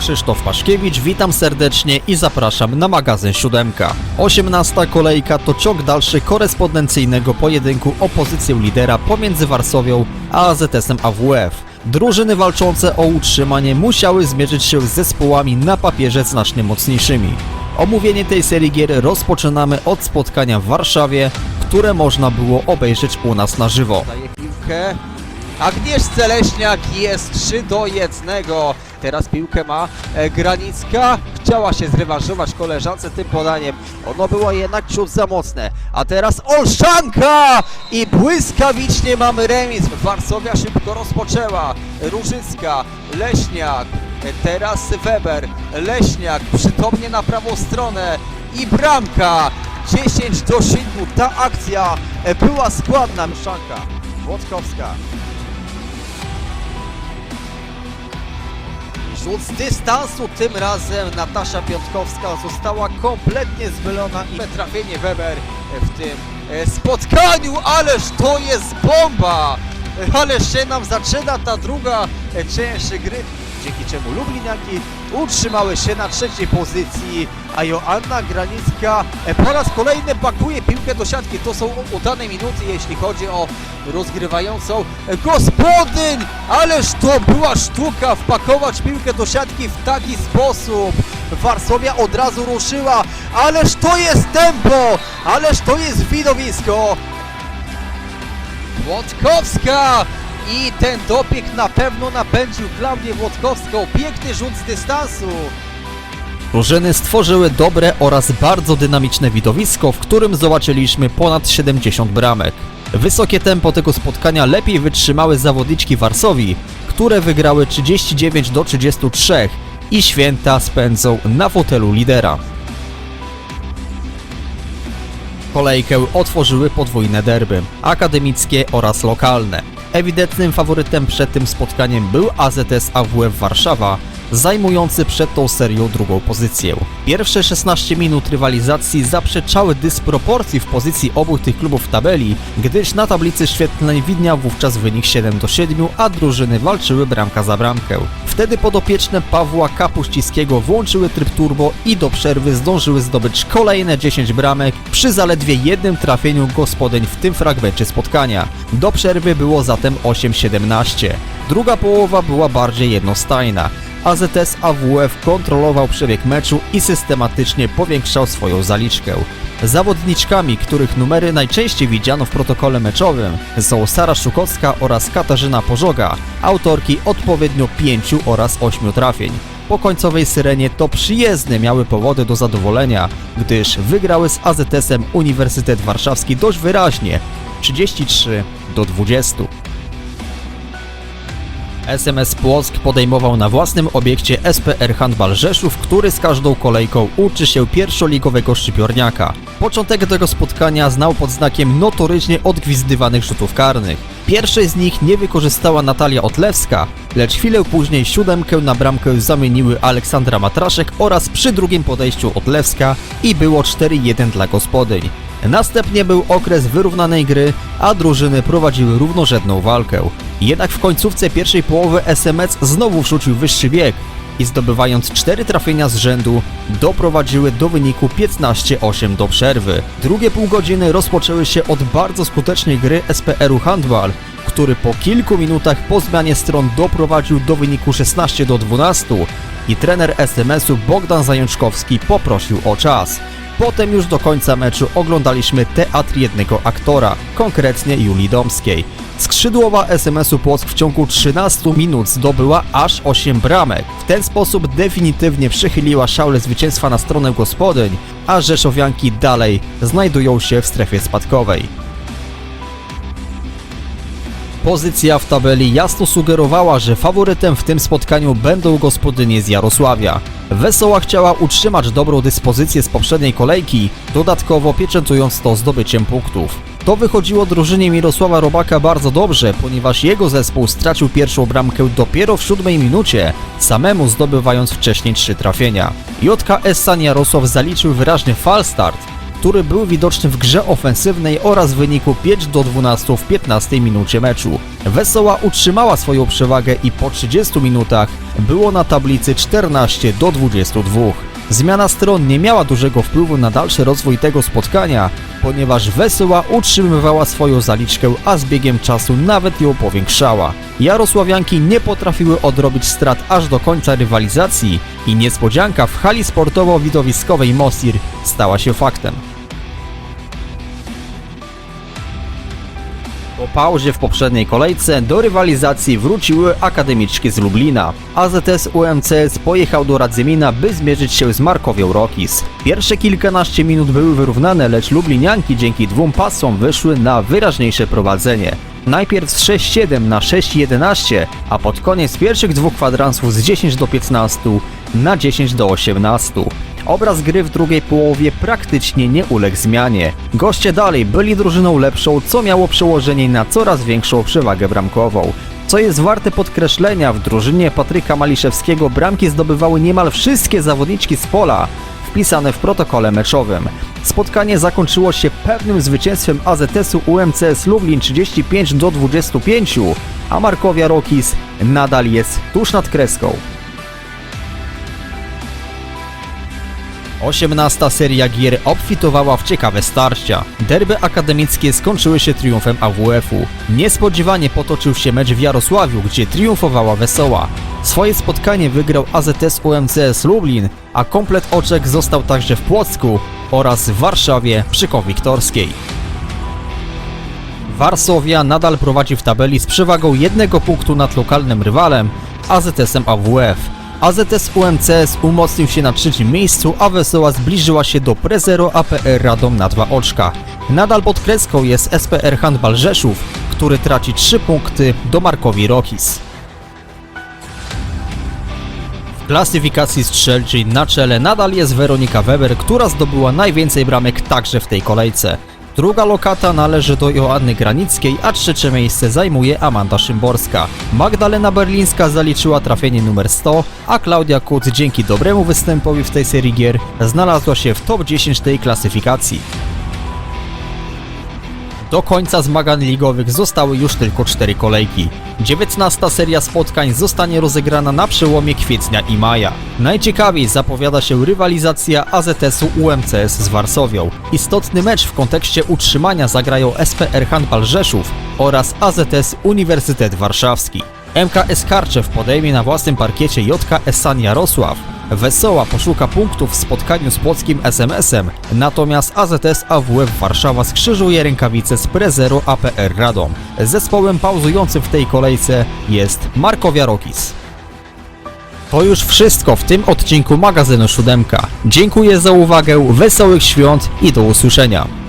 Krzysztof Paszkiewicz, witam serdecznie i zapraszam na magazyn Siódemka. 18 kolejka to ciąg dalszy korespondencyjnego pojedynku o pozycję lidera pomiędzy Warsowią a AZS-em AWF. Drużyny walczące o utrzymanie musiały zmierzyć się z zespołami na papierze znacznie mocniejszymi. Omówienie tej serii gier rozpoczynamy od spotkania w Warszawie, które można było obejrzeć u nas na żywo. Piłkę. Agnieszce Leśniak jest 3 do 1. Teraz piłkę ma e, Granicka. Chciała się zrewanżować koleżance tym podaniem. Ono było jednak ciut za mocne. A teraz Olszanka! I błyskawicznie mamy remis. Warszawia szybko rozpoczęła. Różycka, Leśniak. E, Teraz Weber, Leśniak przytomnie na prawą stronę i bramka 10 do 7. Ta akcja e, była składna. Szanka, Włodkowska. Rzut z dystansu tym razem Natasza Piątkowska została kompletnie zmylona i trafienie Weber w tym e, spotkaniu, ależ to jest bomba! Ależ się nam zaczyna ta druga e, część gry, dzięki czemu Lubliniaki utrzymały się na trzeciej pozycji, a Joanna Granicka e, po raz kolejny pakuje piłkę do siatki. To są udane minuty, jeśli chodzi o rozgrywającą gospodyń, ależ to była sztuka wpakować piłkę do siatki w taki sposób. Warszawia od razu ruszyła, ależ to jest tempo, ależ to jest widowisko. Włodkowska i ten dobieg na pewno napędził Klaudię Włodkowską. Piękny rzut z dystansu. Drużyny stworzyły dobre oraz bardzo dynamiczne widowisko, w którym zobaczyliśmy ponad 70 bramek. Wysokie tempo tego spotkania lepiej wytrzymały zawodniczki Warsowi, które wygrały 39 do 33 i święta spędzą na fotelu lidera. Kolejkę otworzyły podwójne derby, akademickie oraz lokalne. Ewidentnym faworytem przed tym spotkaniem był AZS AWF Warszawa, zajmujący przed tą serią drugą pozycję. Pierwsze 16 minut rywalizacji zaprzeczały dysproporcji w pozycji obu tych klubów w tabeli, gdyż na tablicy świetlnej widniał wówczas wynik 7 do 7, a drużyny walczyły bramka za bramkę. Wtedy podopieczne Pawła Kapuściskiego włączyły tryb turbo i do przerwy zdążyły zdobyć kolejne 10 bramek przy zaledwie jednym trafieniu gospodyń w tym fragmencie spotkania. Do przerwy było zatem 8-17. Druga połowa była bardziej jednostajna. AZS AWF kontrolował przebieg meczu i systematycznie powiększał swoją zaliczkę. Zawodniczkami, których numery najczęściej widziano w protokole meczowym są Sara Szukowska oraz Katarzyna Pożoga, autorki odpowiednio 5 oraz 8 trafień. Po końcowej syrenie to przyjezdne miały powody do zadowolenia, gdyż wygrały z AZS-em Uniwersytet Warszawski dość wyraźnie 33 do 20. SMS Płock podejmował na własnym obiekcie SPR Handbal Rzeszów, który z każdą kolejką uczy się pierwszoligowego szczypiorniaka. Początek tego spotkania znał pod znakiem notorycznie odgwizdywanych rzutów karnych. Pierwszej z nich nie wykorzystała Natalia Otlewska, lecz chwilę później siódemkę na bramkę zamieniły Aleksandra Matraszek oraz przy drugim podejściu Otlewska i było 4-1 dla gospodyń. Następnie był okres wyrównanej gry, a drużyny prowadziły równorzędną walkę. Jednak w końcówce pierwszej połowy SMS znowu wrzucił wyższy bieg i zdobywając 4 trafienia z rzędu doprowadziły do wyniku 15-8 do przerwy. Drugie pół godziny rozpoczęły się od bardzo skutecznej gry SPR-u Handball, który po kilku minutach po zmianie stron doprowadził do wyniku 16 do 12 i trener SMS-u Bogdan Zajączkowski poprosił o czas. Potem już do końca meczu oglądaliśmy teatr jednego aktora, konkretnie Julii Domskiej. Skrzydłowa SMS-u Płock w ciągu 13 minut zdobyła aż 8 bramek. W ten sposób definitywnie przychyliła szałę zwycięstwa na stronę gospodyń, a Rzeszowianki dalej znajdują się w strefie spadkowej. Pozycja w tabeli jasno sugerowała, że faworytem w tym spotkaniu będą gospodynie z Jarosławia. Wesoła chciała utrzymać dobrą dyspozycję z poprzedniej kolejki, dodatkowo pieczętując to zdobyciem punktów. To wychodziło drużynie Mirosława Robaka bardzo dobrze, ponieważ jego zespół stracił pierwszą bramkę dopiero w siódmej minucie, samemu zdobywając wcześniej trzy trafienia. JKS San Jarosław zaliczył wyraźny falstart, który był widoczny w grze ofensywnej oraz w wyniku 5 do 12 w 15 minucie meczu. Wesoła utrzymała swoją przewagę i po 30 minutach było na tablicy 14 do 22. Zmiana stron nie miała dużego wpływu na dalszy rozwój tego spotkania, ponieważ Wesoła utrzymywała swoją zaliczkę, a z biegiem czasu nawet ją powiększała. Jarosławianki nie potrafiły odrobić strat aż do końca rywalizacji i niespodzianka w hali sportowo-widowiskowej Mosir stała się faktem. Po pauzie w poprzedniej kolejce do rywalizacji wróciły akademiczki z Lublina. AZS UMCS pojechał do Radzymina, by zmierzyć się z Markowią Rokis. Pierwsze kilkanaście minut były wyrównane, lecz Lublinianki dzięki dwóm pasom wyszły na wyraźniejsze prowadzenie. Najpierw z 6-7 na 6-11, a pod koniec pierwszych dwóch kwadransów z 10 do 15 na 10 do 18. Obraz gry w drugiej połowie praktycznie nie uległ zmianie. Goście dalej byli drużyną lepszą, co miało przełożenie na coraz większą przewagę bramkową. Co jest warte podkreślenia, w drużynie Patryka Maliszewskiego bramki zdobywały niemal wszystkie zawodniczki z pola, wpisane w protokole meczowym. Spotkanie zakończyło się pewnym zwycięstwem AZS-u UMCS Lublin 35 do 25, a Markowia Rokis nadal jest tuż nad kreską. 18 seria gier obfitowała w ciekawe starcia. Derby akademickie skończyły się triumfem AWF-u. Niespodziewanie potoczył się mecz w Jarosławiu, gdzie triumfowała Wesoła. Swoje spotkanie wygrał AZS UMCS Lublin, a komplet oczek został także w Płocku oraz w Warszawie przy Kowiktorskiej. Warszawia nadal prowadzi w tabeli z przewagą jednego punktu nad lokalnym rywalem AZS-em AWF. AZS UMCS umocnił się na trzecim miejscu, a Wesoła zbliżyła się do Prezero APR Radom na dwa oczka. Nadal pod kreską jest SPR Handbal Rzeszów, który traci 3 punkty do Markowi Rokis. W klasyfikacji strzelczej na czele nadal jest Weronika Weber, która zdobyła najwięcej bramek także w tej kolejce. Druga lokata należy do Joanny Granickiej, a trzecie miejsce zajmuje Amanda Szymborska. Magdalena Berlińska zaliczyła trafienie numer 100, a Klaudia Kut dzięki dobremu występowi w tej serii gier znalazła się w top 10 tej klasyfikacji. Do końca zmagań ligowych zostały już tylko 4 kolejki. 19 seria spotkań zostanie rozegrana na przełomie kwietnia i maja. Najciekawiej zapowiada się rywalizacja AZS-u UMCS z Warsowią. Istotny mecz w kontekście utrzymania zagrają SPR Handbal Rzeszów oraz AZS Uniwersytet Warszawski. MKS Karczew podejmie na własnym parkiecie JKS San Jarosław. Wesoła poszuka punktów w spotkaniu z płockim SMS-em, natomiast AZS AWF Warszawa skrzyżuje rękawice z Prezero APR Radom. Zespołem pauzującym w tej kolejce jest Markowia Rokis. To już wszystko w tym odcinku magazynu Siódemka. Dziękuję za uwagę, wesołych świąt i do usłyszenia.